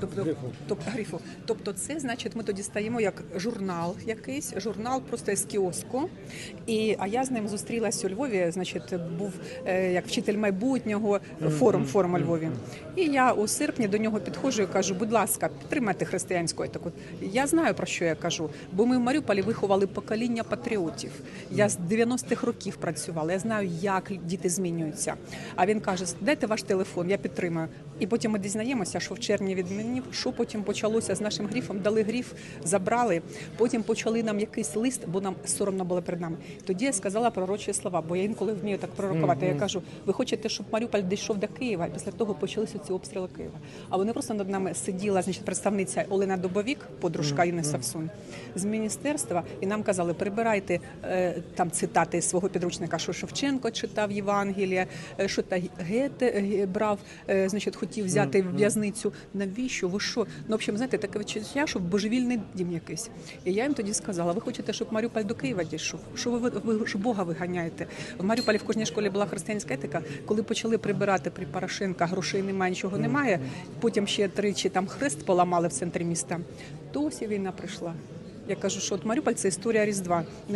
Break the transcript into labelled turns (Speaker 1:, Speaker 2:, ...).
Speaker 1: Тобто,
Speaker 2: Грифу.
Speaker 1: тобто грифу. Тобто, це значить, ми тоді стаємо як журнал якийсь, журнал просто з кіоску. І а я з ним зустрілася у Львові. Значить, був е, як вчитель майбутнього форум форум у Львові. І я у серпні до нього підходжу і кажу: будь ласка, підтримайте християнську етику. Я знаю про що я кажу, бо ми в Маріуполі виховали покоління патріотів. Я з 90-х років працювала. Я знаю, як діти змінюються. А він каже: дайте ваш телефон, я підтримаю. І потім ми дізнаємося, що в червні відмінив, що потім почалося з нашим гріфом. Дали гріф, забрали. Потім почали нам якийсь лист, бо нам соромно було перед нами. Тоді я сказала пророчі слова, бо я інколи вмію так пророкувати. Я кажу: ви хочете, щоб Маріуполь дійшов до Києва? І після того почалися ці обстріли Києва. А вони просто над нами сиділа, значить, представниця Олена Добовік, подружка Інни Савсун, з міністерства, і нам казали, прибирайте е, там цитати свого підручника, що Шевченко читав Євангелія, е, що та Гете е, брав, значить, хотів взяти в'язницю. Навіщо? Ви що? Ну, в общем, знаєте, таке відчуття, що божевільний дім якийсь. І я їм тоді сказала: ви хочете, щоб Маріуполь до Києва дійшов? Що ви, ви що Бога виганяєте? В Маріуполі в кожній школі була християнська етика. Коли почали прибирати при Порошенка, грошей немає, нічого немає. Потім ще тричі там хрест поламали в центрі міста. То ось і війна прийшла. Я кажу, що от Маріуполь це історія Різдва.